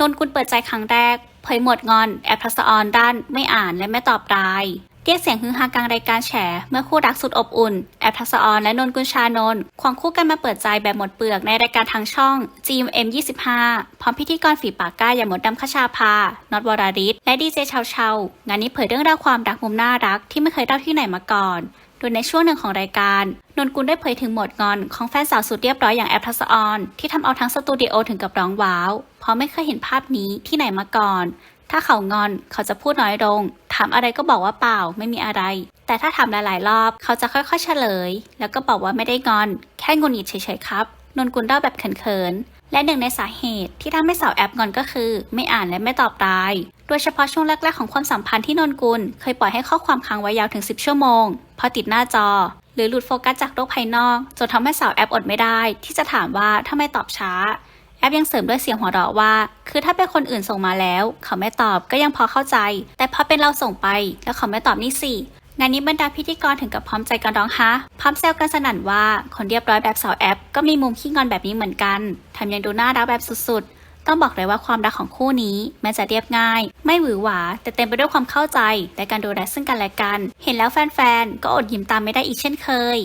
นนกุลเปิดใจครั้งแรก เผยหมวดงอนแอปทัศออนด้าน ไม่อ่านและไม่ตอบไลน์เรียกเสียงฮือฮากลางรายการแฉ เมื่อคู่รักสุดอบอุ่น แอปทัศออนและนนกุลชานนควงคู่กันมาเปิดใจแบบหมดเปลือกในรายการทางช่อง GMM 25 พร้อมพิธีกรฝีปากกล้าอย่างมดดำคชาภานอตวราริศและดีเจชาเชางานนี้เผยเรื่องราวความรักมุมน่ารักที่ไม่เคยเล่าที่ไหนมาก่อน โดยในช่วงหนึ่งของรายการ นนกุลได้เผยถึงหมดงอนของแฟนสาวสุดเรียบร้อยอย่างแอปทัศออน ที่ทำเอาทั้งสตูดิโอถึงกับร้องว้าว เพราะไม่เคยเห็นภาพนี้ที่ไหนมาก่อน ถ้าเขางอนเขาจะพูดน้อยลง ถามอะไรก็บอกว่าเปล่าไม่มีอะไร แต่ถ้าถามหลายๆ รอบเขาจะค่อยๆเฉลย แล้วก็บอกว่าไม่ได้งอน แค่งุนหงิดเฉยๆครับ นนกุลเล่าแบบเขินๆ และหนึ่งในสาเหตุที่ทำให้สาวแอปงอนก็คือ ไม่อ่านและไม่ตอบไลน์โดยเฉพาะช่วงแรกๆของความสัมพันธ์ที่นนกุล เคยปล่อยให้ข้อความค้างไว้ยาวถึง 10 ชั่วโมงเพราะติดหน้าจอ หรือหลุดโฟกัสจากโลกภายนอก จนทำให้สาวแอปอดไม่ได้ ที่จะถามว่าทำไมตอบช้า แอปยังเสริมด้วยเสียงหัวเราะว่า คือถ้าเป็นคนอื่นส่งมาแล้ว เขาไม่ตอบก็ยังพอเข้าใจ แต่พอเป็นเราส่งไป แล้วเขาไม่ตอบนี่สิ งานนี้บรรดาพิธีกรถึงกับพร้อมใจกันร้องฮะพร้อมแซวกันสนั่นว่าคนเรียบร้อยแบบสาวแอป ก็มีมุมขี้งอนแบบนี้เหมือนกันแถมยังดูน่ารักแบบสุดๆ ต้องบอกเลยว่าความรักของคู่นี้แม้จะเรียบง่าย ไม่หวือหวา แต่เต็มไปด้วยความเข้าใจและการดูแลซึ่งกันและกัน เห็นแล้วแฟนๆ ก็อดยิ้มตามไม่ได้อีกเช่นเคย